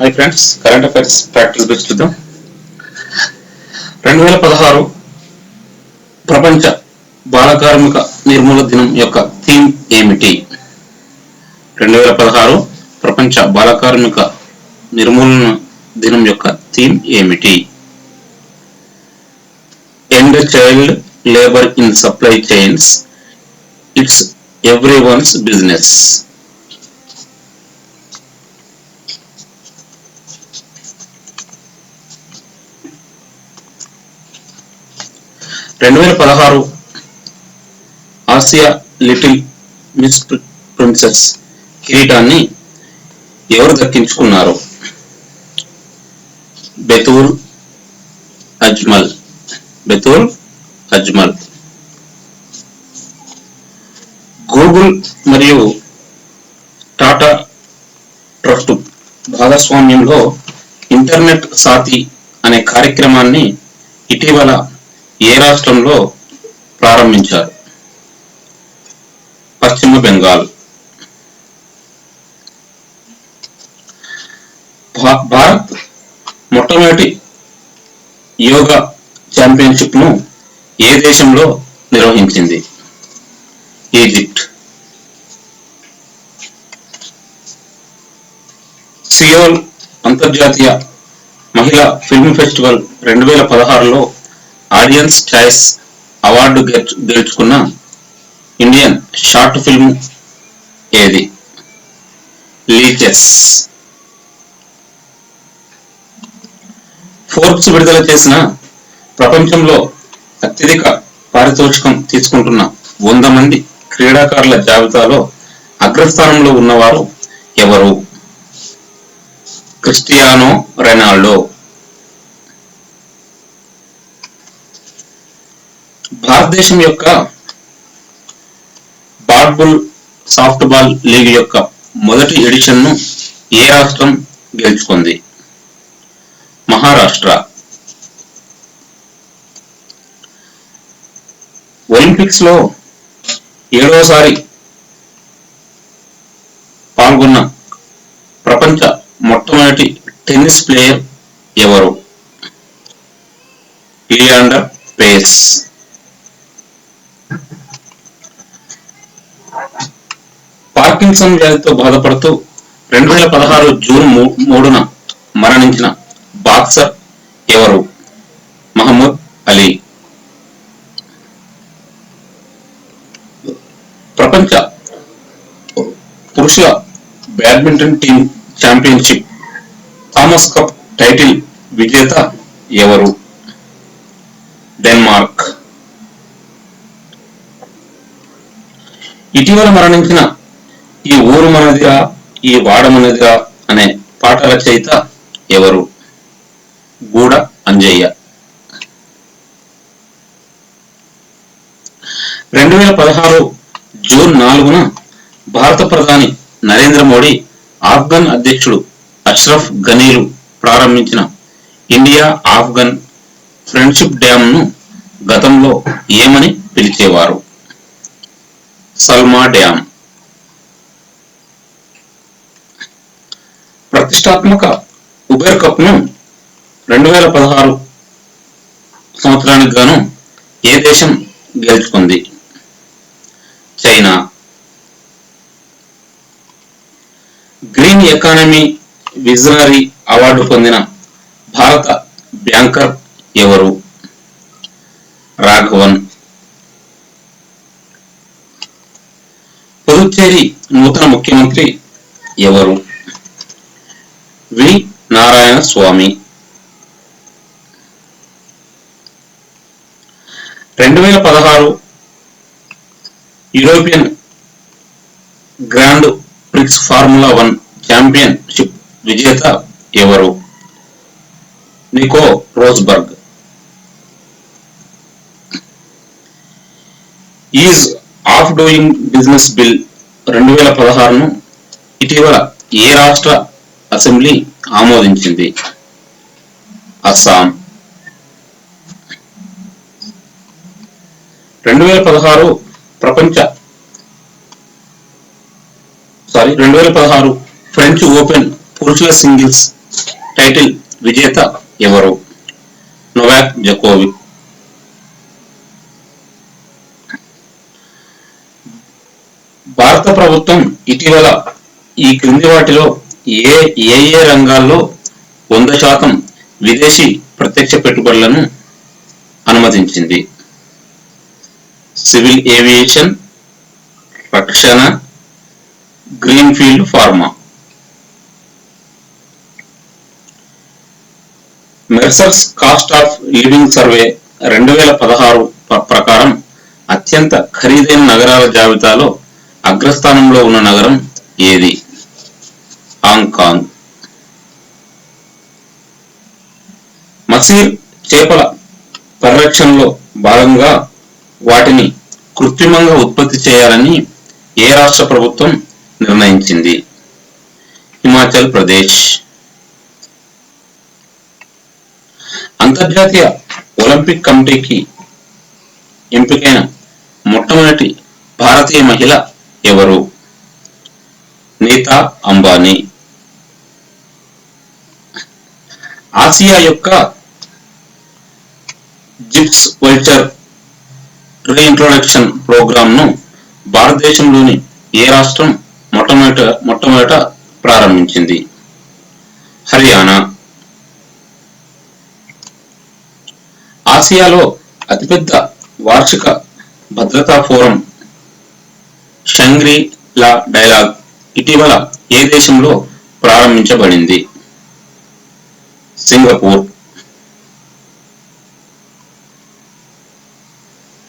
Hi friends current affairs factors గురించి చూద్దాం. రెండు వేల పదహారు ప్రపంచ బాలకార్మిక నిర్మూల దినం యొక్క థీమ్ ఏమిటి? రెండు వేల పదహారు ప్రపంచ బాలకార్మిక నిర్మూలన దినం యొక్క థీమ్ ఏమిటి? End child labour in supply chains it's every one's business. రెండు వేల పదహారు ఆసియా లిటిల్ మిస్ ప్రిన్సెస్ కిరీటాన్ని ఎవరు దక్కించుకున్నారు? బెతూల్ అజ్మల్. బెతూల్ అజ్మల్. గూగుల్ మరియు టాటా ట్రస్ట్ భాగస్వామ్యంలో ఇంటర్నెట్ సాతి అనే కార్యక్రమాన్ని ఇటీవల ఏ రాష్ట్రంలో ప్రారంభించారు? పశ్చిమ బెంగాల్. భారత్ మొట్టమొదటి యోగా ఛాంపియన్షిప్ను ఏ దేశంలో నిర్వహించింది? ఈజిప్ట్. సియోల్ అంతర్జాతీయ మహిళా ఫిల్మ్ ఫెస్టివల్ రెండు వేల పదహారులో ఆడియన్స్ చాయిస్ అవార్డు గెలుచుకున్న ఇండియన్ షార్ట్ ఫిల్మ్ ఏది? లీచెస్ ఫోర్బ్స్ విడుదల చేసిన ప్రపంచంలో అత్యధిక పారితోషికం తీసుకుంటున్న వంద మంది క్రీడాకారుల జాబితాలో అగ్రస్థానంలో ఉన్నవారు ఎవరు? Cristiano Ronaldo. భారతదేశం యొక్క బాట్బుల్ సాఫ్ట్ బాల్ లీగ్ యొక్క మొదటి ఎడిషన్ను ఏ రాష్ట్రం గెలుచుకుంది? మహారాష్ట్ర. ఒలింపిక్స్లో ఏడవసారి పాల్గొన్న ప్రపంచ మొట్టమొదటి టెన్నిస్ ప్లేయర్ ఎవరు? లియాండర్ పేస్. పార్కిన్సన్ వ్యాధితో బాధపడుతూ రెండు వేల పదహారు జూన్ మూడున మరణించిన బాక్సర్ ఎవరు? Muhammad Ali. ప్రపంచ పురుషుల badminton team championship Thomas cup title విజేత ఎవరు? డెన్మార్క్. ఇటీవల మరణించిన ఈ ఊరు మనదిరా ఈ వాడ మనదిరా అనే పాట రచయిత ఎవరు? గూడ అంజయ్య. రెండు వేల పదహారు జూన్ నాలుగున భారత ప్రధాని నరేంద్ర మోడీ ఆఫ్ఘన్ అధ్యక్షుడు అష్రఫ్ గనీలు ప్రారంభించిన ఇండియా ఆఫ్ఘన్ ఫ్రెండ్షిప్ డ్యామ్ను గతంలో ఏమని పిలిచేవారు? సల్మా డ్యామ్. ప్రతిష్టాత్మక ఉబెర్ కప్ను రెండు వేల పదహారు సంవత్సరానికి గాను ఏ దేశం గెలుచుకుంది? China. Green economy visionary award పొందిన భారత బ్యాంకర్ ఎవరు? రాఘవన్. పుదుచ్చేరి నూతన ముఖ్యమంత్రి ఎవరు? వి. నారాయణ స్వామి. రెండు వేల పదహారు European grand prix formula one championship విజేత ఎవరు? Nico Rosberg. Ease of doing business bill రెండు వేల పదహారును ఇటీవల ఏ రాష్ట్ర అసెంబ్లీ ఆమోదించింది. అస్సాం. రెండు వేల పదహారు ప్రపంచ సారీ రెండు వేల పదహారు ఫ్రెంచ్ ఓపెన్ పురుషుల సింగిల్స్ టైటిల్ విజేత ఎవరు? Novak Djokovic. భారత ప్రభుత్వం ఇటీవల ఈ క్రింది వాటిలో ఏ ఏ ఏ రంగాల్లో వంద శాతం విదేశీ ప్రత్యక్ష పెట్టుబడులను అనుమతించింది? సివిల్ ఏవియేషన్ రక్షణ greenfield pharma. Mercer's cost of living survey రెండు వేల పదహారు ప్రకారం అత్యంత ఖరీదైన నగరాల జాబితాలో అగ్రస్థానంలో ఉన్న నగరం ఏది? హాంకాంగ్ మసీర్ చేపల పరిరక్షణలో భాగంగా వాటిని కృత్రిమంగా ఉత్పత్తి చేయాలని ఏ రాష్ట్ర ప్రభుత్వం నిర్ణయించింది? హిమాచల్ ప్రదేశ్. అంతర్జాతీయ ఒలింపిక్ కమిటీకి ఎంపికైన మొట్టమొదటి భారతీయ మహిళ ఎవరు? నీతా అంబానీ. ఆసియా యొక్క జిప్స్ వల్చర్ రీఇంట్రొడక్షన్ ప్రోగ్రామ్ను భారతదేశంలోని ఏ రాష్ట్రం మొట్టమొదట మొట్టమొదట ప్రారంభించింది? హర్యానా. ఆసియాలో అతిపెద్ద వార్షిక భద్రతా ఫోరం షంగ్రీ లా డైలాగ్ ఇటీవల ఏ దేశంలో ప్రారంభించబడింది? Singapore.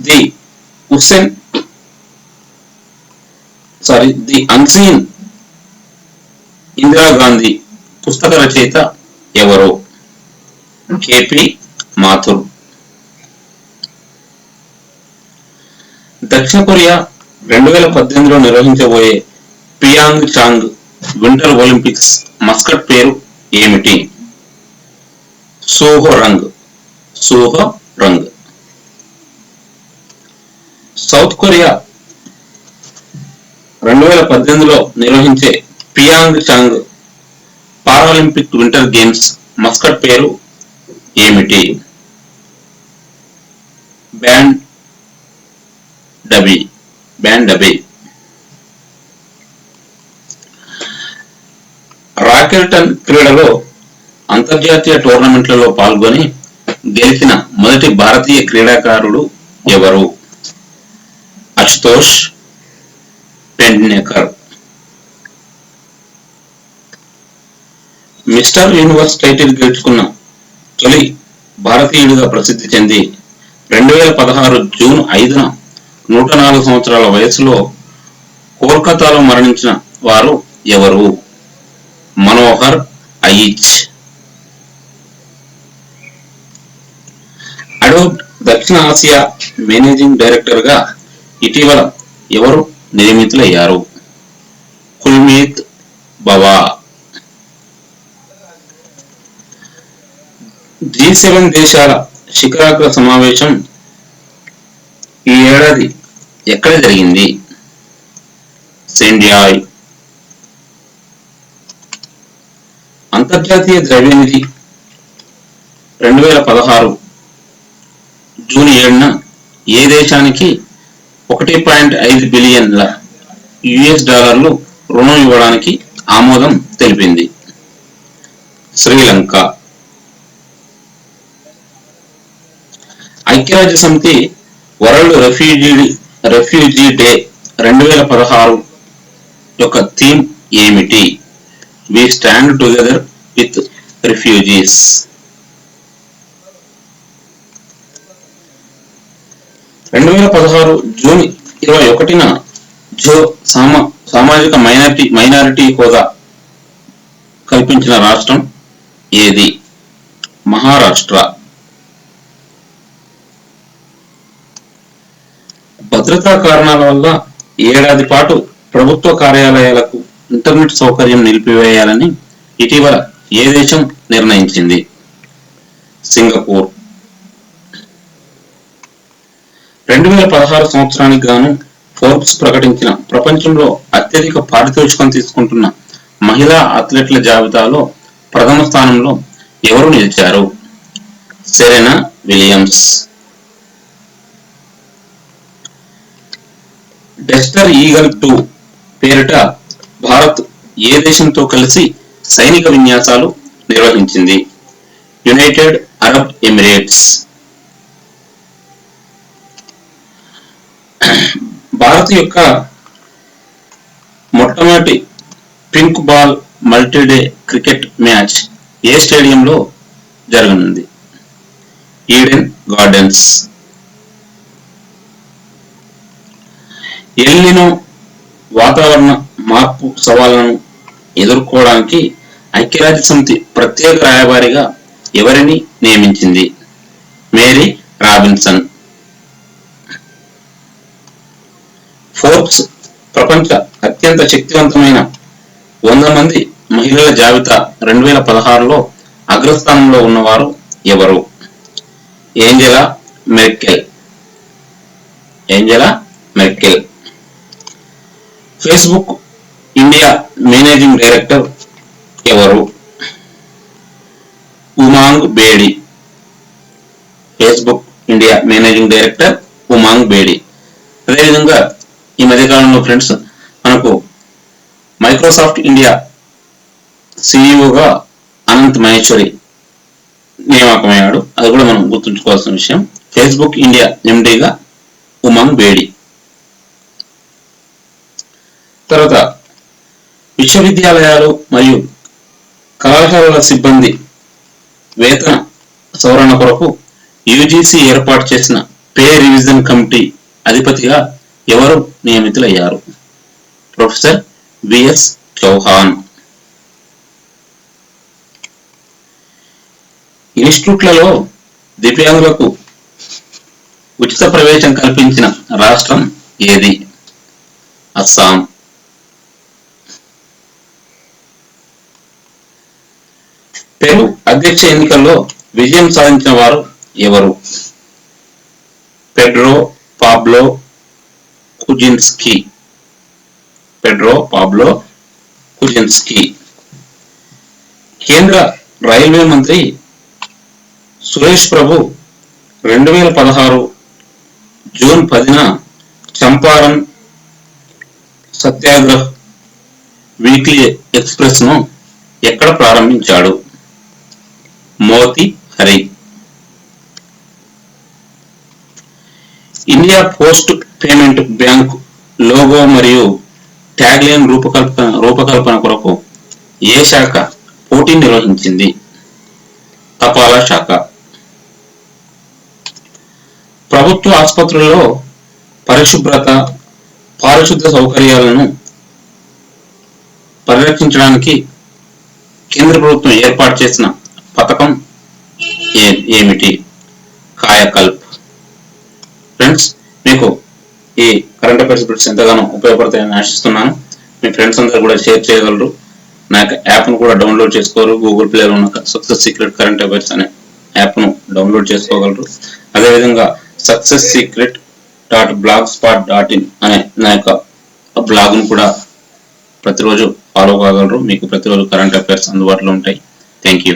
The Hussain. Sorry the unseen. Indira Gandhi పుస్తక రచయిత ఎవరు? కేపి మాథుర్. దక్షిణ కొరియా రెండు వేల పద్దెనిమిదిలో నిర్వహించబోయే పియాంగ్ చాంగ్ వింటర్ ఒలింపిక్స్ మస్కట్ పేరు ఏమిటి? Soohorang. Soohorang. South Korea రెండు వేల పద్దెనిమిదిలో నిర్వహించే Pyeongchang Paralympic winter games mascot పేరు ఏమిటి? బ్యాండ్ డబీ. బ్యాండ్ డబీ. రాకెల్టన్ క్రీడలో అంతర్జాతీయ టోర్నమెంట్లలో పాల్గొని గెలిచిన మొదటి భారతీయ క్రీడాకారుడు ఎవరు? Ashutosh Pendnekar. Mister universe title గెలుచుకున్న తొలి భారతీయుడిగా ప్రసిద్ధి చెంది రెండు వేల పదహారు జూన్ ఐదున నూట నాలుగు సంవత్సరాల వయసులో కోల్కతాలో మరణించిన వారు ఎవరు? మనోహర్ అయిచ్ దక్షిణ ఆసియా మేనేజింగ్ డైరెక్టర్గా ఇటీవల ఎవరు నియమితులయ్యారు? కుల్మీత్ బవా. జీ సెవెన్ దేశాల శిఖరాగ్ర సమావేశం ఈ ఏడాది ఎక్కడ జరిగింది? సెండియాయ్ అంతర్జాతీయ ద్రవ్యనిధి రెండు వేల పదహారు జూన్ ఏడున ఏ దేశానికి ఒకటి పాయింట్ ఐదు బిలియన్ల యుఎస్ డాలర్లు రుణం ఇవ్వడానికి ఆమోదం తెలిపింది. శ్రీలంక. ఐక్యరాజ్య సమితి వరల్డ్ రెఫ్యూజీ రెఫ్యూజీ డే రెండు వేల పదహారు యొక్క థీమ్ ఏమిటి? We stand together with refugees రెండు వేల పదహారు జూన్ ఇరవై ఒకటిన జో సామ సామాజిక మైనారిటీ మైనారిటీ హోదా కల్పించిన రాష్ట్రం ఏది? మహారాష్ట్ర. భద్రతా కారణాల వల్ల ఏడాది పాటు ప్రభుత్వ కార్యాలయాలకు ఇంటర్నెట్ సౌకర్యం నిలిపివేయాలని ఇటీవల ఏ దేశం నిర్ణయించింది? సింగపూర్. రెండు వేల పదహారు సంవత్సరానికి గాను ఫోర్బ్స్ ప్రకటించిన ప్రపంచంలో అత్యధిక పారితోషికం తీసుకుంటున్న మహిళా అథ్లెట్ల జాబితాలో ప్రథమ స్థానంలో ఎవరు నిలిచారు? Serena Williams. Desert eagle two పేరిట భారత్ ఏ దేశంతో కలిసి సైనిక విన్యాసాలు నిర్వహించింది? United Arab Emirates. భారత్ యొక్క మొట్టమొదటి pink ball multiday cricket match ఏ స్టేడియంలో జరగనుంది? Eden gardens. ఎల్లినో వాతావరణ మార్పు సవాళ్ళను ఎదుర్కోవడానికి ఐక్యరాజ్య సమితి ప్రత్యేక రాయబారిగా ఎవరిని నియమించింది? మేరీ రాబిన్సన్ ఫోర్బ్స్ ప్రపంచ అత్యంత శక్తివంతమైన వంద మంది మహిళల జాబితా రెండు వేల పదహారులో అగ్రస్థానంలో ఉన్నవారు ఎవరు? Angela Merkel. Angela Merkel. Facebook India managing director ఎవరు? Umang Bedi. Facebook India managing director Umang Bedi. అదేవిధంగా ఈ మధ్యకాలంలో ఫ్రెండ్స్ మనకు మైక్రోసాఫ్ట్ ఇండియా సిఇఓగా అనంత్ మహేశ్వరి నియామకమయ్యాడు. అది కూడా మనం గుర్తుంచుకోవాల్సిన విషయం. ఫేస్బుక్ ఇండియా ఎండీగా ఉమంగ్ బేడి. తర్వాత విశ్వవిద్యాలయాలు మరియు కళాశాలల సిబ్బంది వేతన సవరణ కొరకు యూజీసీ ఏర్పాటు చేసిన పే రివిజన్ కమిటీ అధిపతిగా ఎవరు నియమితులయ్యారు? Professor V S Chauhan. ఇన్స్టిట్యూట్లలో దివ్యాంగులకు ఉచిత ప్రవేశం కల్పించిన రాష్ట్రం ఏది? అస్సాం. పెరు అధ్యక్ష ఎన్నికల్లో విజయం సాధించిన వారు ఎవరు? Pedro Pablo Kuczynski. Pedro Pablo Kuczynski. కేంద్ర రైల్వే మంత్రి సురేష్ ప్రభు రెండు వేల పదహారు జూన్ పదిన చంపారన్ సత్యాగ్రహ్ వీక్లీ ఎక్స్ప్రెస్ను ఎక్కడ ప్రారంభించాడు? Motihari. India post payment bank logo మరియు ట్యాగ్లైన్ రూపకల్పన రూపకల్పన కొరకు ఏ శాఖ పోటీ నిర్వహించింది? తపాలా శాఖ. ప్రభుత్వ ఆసుపత్రుల్లో పరిశుభ్రత పారిశుద్ధ సౌకర్యాలను పరిరక్షించడానికి కేంద్ర ప్రభుత్వం ఏర్పాటు చేసిన పథకం ఏమిటి? కాయకల్ప్. ఫ్రెండ్స్ మీకు ఈ కరెంట్ అఫైర్స్ బిట్స్ ఎంతగానో ఉపయోగపడతాయని ఆశిస్తున్నాను. మీ ఫ్రెండ్స్ అందరూ కూడా షేర్ చేయగలరు. నా యొక్క యాప్ను కూడా డౌన్లోడ్ చేసుకోరు. గూగుల్ ప్లేలో ఉన్న సక్సెస్ సీక్రెట్ కరెంట్ అఫైర్స్ అనే యాప్ను డౌన్లోడ్ చేసుకోగలరు. అదేవిధంగా success secret dot blogspot dot in అనే నా యొక్క బ్లాగ్ను కూడా ప్రతిరోజు ఫాలో కాగలరు. మీకు ప్రతిరోజు కరెంట్ అఫైర్స్ అందుబాటులో ఉంటాయి. Thank you